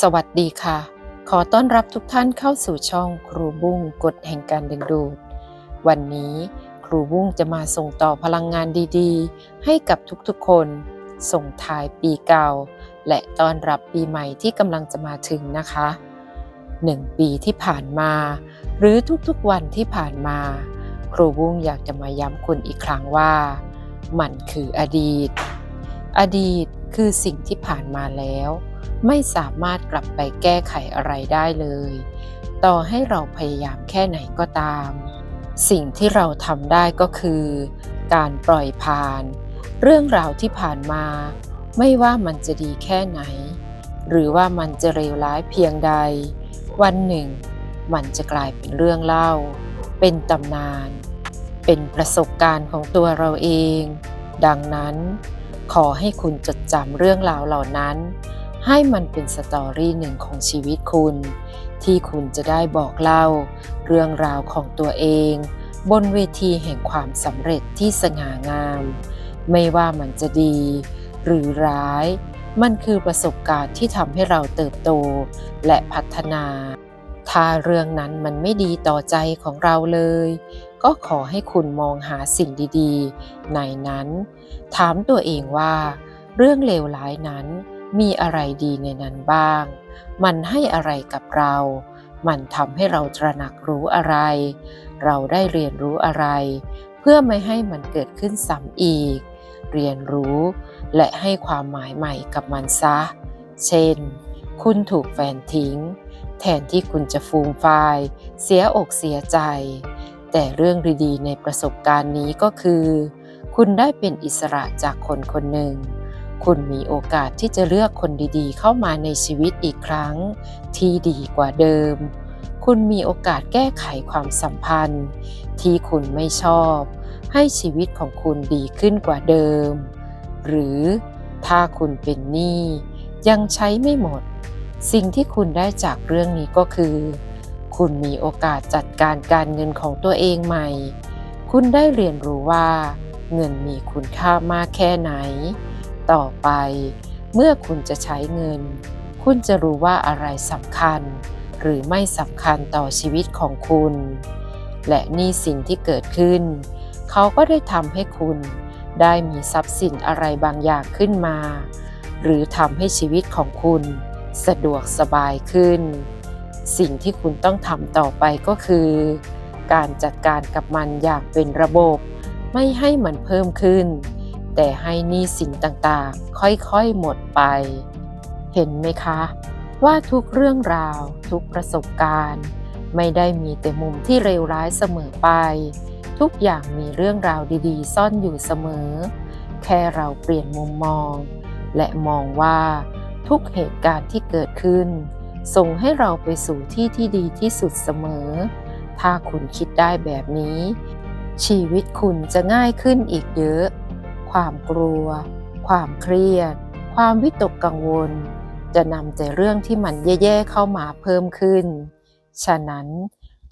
สวัสดีค่ะ ขอต้อนรับทุกท่านเข้าสู่ช่องครูบุ้งกฎแห่งการดึงดูด วันนี้ครูบุ้งจะมาส่งต่อพลังงานดีๆ ให้กับทุกๆคน ส่งท้ายปีเก่า และต้อนรับปีใหม่ที่กำลังจะมาถึงนะคะหนึ่งปีที่ผ่านมา หรือทุกๆวันที่ผ่านมา ครูบุ้งอยากจะมาย้ำคุณอีกครั้งว่า มันคืออดีต อดีต คือสิ่งที่ผ่านมาแล้ว ไม่สามารถกลับไปแก้ไขอะไรได้เลย ต่อให้เราพยายามแค่ไหนก็ตาม สิ่งที่เราทำได้ก็คือ การปล่อยผ่าน เรื่องราวที่ผ่านมา ไม่ว่ามันจะดีแค่ไหน หรือว่ามันจะเลวร้ายเพียงใด วันหนึ่ง มันจะกลายเป็นเรื่องเล่า เป็นตำนาน เป็นประสบการณ์ของตัวเราเอง ดังนั้น ขอให้คุณจดจำเรื่องราวเหล่านั้น ให้มันเป็นสตอรี่หนึ่งของชีวิตคุณ ที่คุณจะได้บอกเล่า เรื่องราวของตัวเอง บนเวทีแห่งความสำเร็จที่สง่างาม ไม่ว่ามันจะดี หรือร้าย มันคือประสบการณ์ที่ทำให้เราเติบโตและพัฒนา ถ้าเรื่องนั้นมันไม่ดีต่อใจของเราเลย ก็ขอให้คุณมองหาสิ่งดีๆ ในนั้น ถามตัวเองว่า เรื่องเลวร้ายนั้นมีอะไรดีในนั้นบ้าง มันให้อะไรกับเรา มันทำให้เราตระหนักรู้อะไร เราได้เรียนรู้อะไร เพื่อไม่ให้มันเกิดขึ้นซ้ำอีก เรียนรู้ และให้ความหมายใหม่กับมันซะ เช่น คุณถูกแฟนทิ้ง แทนที่คุณจะฟูมฟาย เสียอกเสียใจ แต่เรื่องดีๆในประสบการณ์นี้ก็คือ คุณได้เป็นอิสระจากคนคนหนึ่ง คุณมีโอกาสที่จะเลือกคนดีๆ เข้ามาในชีวิตอีกครั้ง ที่ดีกว่าเดิม คุณมีโอกาสแก้ไขความสัมพันธ์ ที่คุณไม่ชอบ ให้ชีวิตของคุณดีขึ้นกว่าเดิม หรือถ้าคุณเป็นหนี้ยังใช้ไม่หมด สิ่งที่คุณได้จากเรื่องนี้ก็คือ คุณมีโอกาสจัดการการเงินของตัวเองใหม่ คุณได้เรียนรู้ว่า เงินมีคุณค่ามากแค่ไหน ต่อไป เมื่อคุณจะใช้เงิน คุณจะรู้ว่าอะไรสำคัญ หรือไม่สำคัญต่อชีวิตของคุณ และนี่สิ่งที่เกิดขึ้น เขาก็ได้ทำให้คุณได้มีทรัพย์สินอะไรบางอย่างขึ้นมา หรือทำให้ชีวิตของคุณ สะดวกสบายขึ้น สิ่งที่คุณต้องทำต่อไปก็คือ การจัดการกับมันอย่างเป็นระบบ ไม่ให้มันเพิ่มขึ้น แต่ให้นี้สินต่างๆ ค่อยๆหมดไป เห็นไหมคะ ว่าทุกเรื่องราวทุกประสบการณ์ ไม่ได้มีแต่มุมที่เลวร้ายเสมอไป ทุกอย่างมีเรื่องราวดีๆ ซ่อนอยู่เสมอ แค่เราเปลี่ยนมุมมอง และมองว่า ทุกเหตุการณ์ที่เกิดขึ้น ส่งให้เราไปสู่ที่ที่ดีที่สุดเสมอ ถ้าคุณคิดได้แบบนี้ ชีวิตคุณจะง่ายขึ้นอีกเยอะ ความกลัว ความเครียด ความวิตกกังวล จะนำแต่เรื่องที่มันแย่ๆเข้ามาเพิ่มขึ้น ฉะนั้น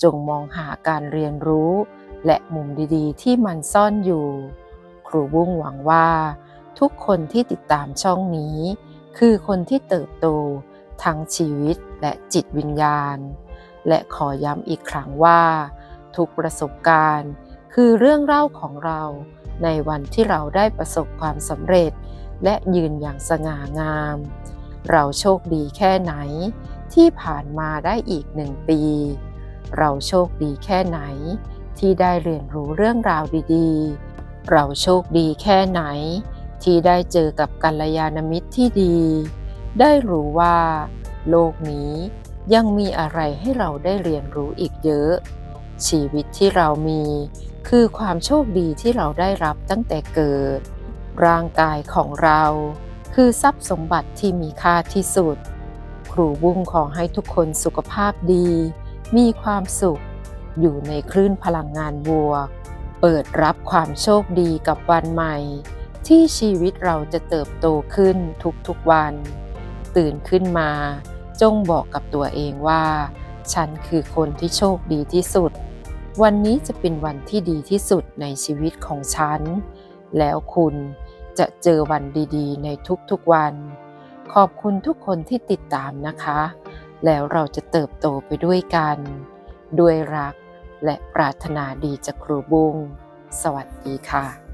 จงมองหาการเรียนรู้ และมุมดีๆ ที่มันซ่อนอยู่ ครูบุ้งหวังว่า ทุกคนที่ติดตามช่องนี้ คือคนที่เติบโตทั้งชีวิตและจิตวิญญาณ และขอย้ำอีกครั้งว่า ทุกประสบการณ์ คือเรื่องเล่าของเราในวันที่เราได้ประสบความสำเร็จ และยืนอย่างสง่างาม เราโชคดีแค่ไหน ที่ผ่านมาได้อีกหนึ่งปี เราโชคดีแค่ไหน ที่ได้เรียนรู้เรื่องราวดีๆ เราโชคดีแค่ไหน ที่ได้เจอกับกัลยาณมิตรที่ดี ได้รู้ว่า โลกนี้ยังมีอะไรให้เราได้เรียนรู้อีกเยอะ ชีวิตที่เรามีคือความโชคดีที่เราได้รับตั้งแต่เกิด ร่างกายของเรา คือทรัพย์สมบัติที่มีค่าที่สุด ครูบุ้งขอให้ทุกคนสุขภาพดี มีความสุข อยู่ในคลื่นพลังงานบวก เปิดรับความโชคดีกับวันใหม่ ที่ชีวิตเราจะเติบโตขึ้นทุกๆวัน ตื่นขึ้นมา จงบอกกับตัวเองว่า ฉันคือคนที่โชคดีที่สุด วันนี้จะเป็นวันที่ดีที่สุดในชีวิตของฉัน แล้วคุณจะเจอวันดีๆ ในทุกๆวัน ขอบคุณทุกคนที่ติดตามนะคะ แล้วเราจะเติบโตไปด้วยกัน ด้วยรักและปรารถนาดีจากครูบุ้งสวัสดีค่ะ